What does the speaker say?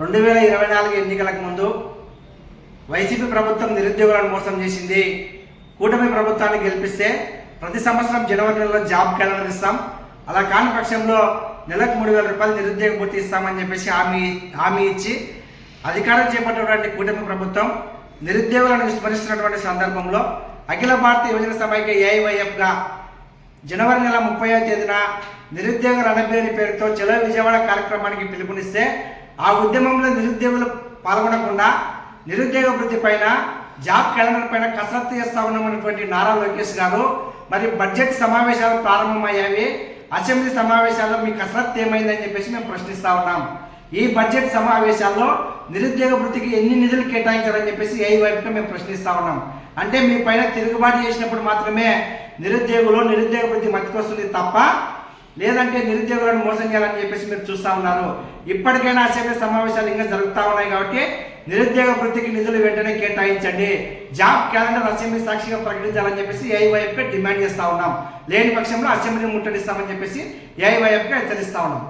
రెండు వేల ఇరవై నాలుగు ఎన్నికలకు ముందు వైసీపీ ప్రభుత్వం నిరుద్యోగులను మోసం చేసింది. కూటమి ప్రభుత్వాన్ని గెలిపిస్తే ప్రతి సంవత్సరం జనవరి నెలలో జాబ్ క్యాలెండర్ ఇస్తాం. అలా కాని పక్షంలో నెలకు మూడు వేల రూపాయలు నిరుద్యోగ పూర్తి ఇస్తామని చెప్పేసి హామీ హామీ ఇచ్చి అధికారం చేపట్టినటువంటి కూటమి ప్రభుత్వం నిరుద్యోగులను విస్మరిస్తున్నటువంటి సందర్భంలో అఖిల భారత యువజన సమైక్య ఏఐవైఎఫ్గా జనవరి నెల ముప్పై తేదీన నిరుద్యోగ రణబేరి పేరుతో చలో విజయవాడ కార్యక్రమానికి పిలుపునిస్తే ఆ ఉద్యమంలో నిరుద్యోగులు పాల్గొనకుండా నిరుద్యోగ వృద్ధి పైన జాబ్ క్యాలెండర్ పైన కసరత్తు చేస్తా ఉన్నామన్నటువంటి నారా లోకేష్ గారు మరి బడ్జెట్ సమావేశాలు ప్రారంభమయ్యాయి. అసెంబ్లీ సమావేశాల్లో మీ కసరత్తు ఏమైందని చెప్పేసి మేము ప్రశ్నిస్తా ఉన్నాం. ఈ బడ్జెట్ సమావేశాల్లో నిరుద్యోగ వృత్తికి ఎన్ని నిధులు కేటాయించారని చెప్పేసి ఏ వైపుగా మేము ప్రశ్నిస్తా ఉన్నాం. అంటే మీ పైన తిరుగుబాటు చేసినప్పుడు మాత్రమే నిరుద్యోగులు నిరుద్యోగ వృత్తి మతికొస్తుంది తప్ప లేదంటే నిరుద్యోగులను మోసం చేయాలని చెప్పేసి మీరు చూస్తూ ఉన్నారు. ఇప్పటికైనా అసెంబ్లీ సమావేశాలు ఇంకా జరుగుతూ ఉన్నాయి కాబట్టి నిరుద్యోగ వృత్తికి నిధులు వెంటనే కేటాయించండి. జాబ్ క్యాలెండర్ అసెంబ్లీ సాక్షిగా ప్రకటించాలని చెప్పేసి ఏఐవైఎఫ్గా డిమాండ్ చేస్తూ ఉన్నాం. లేని పక్షంలో అసెంబ్లీ ముట్టడిస్తామని చెప్పేసి ఏఐవైఎఫ్కే హెచ్చరిస్తా ఉన్నాం.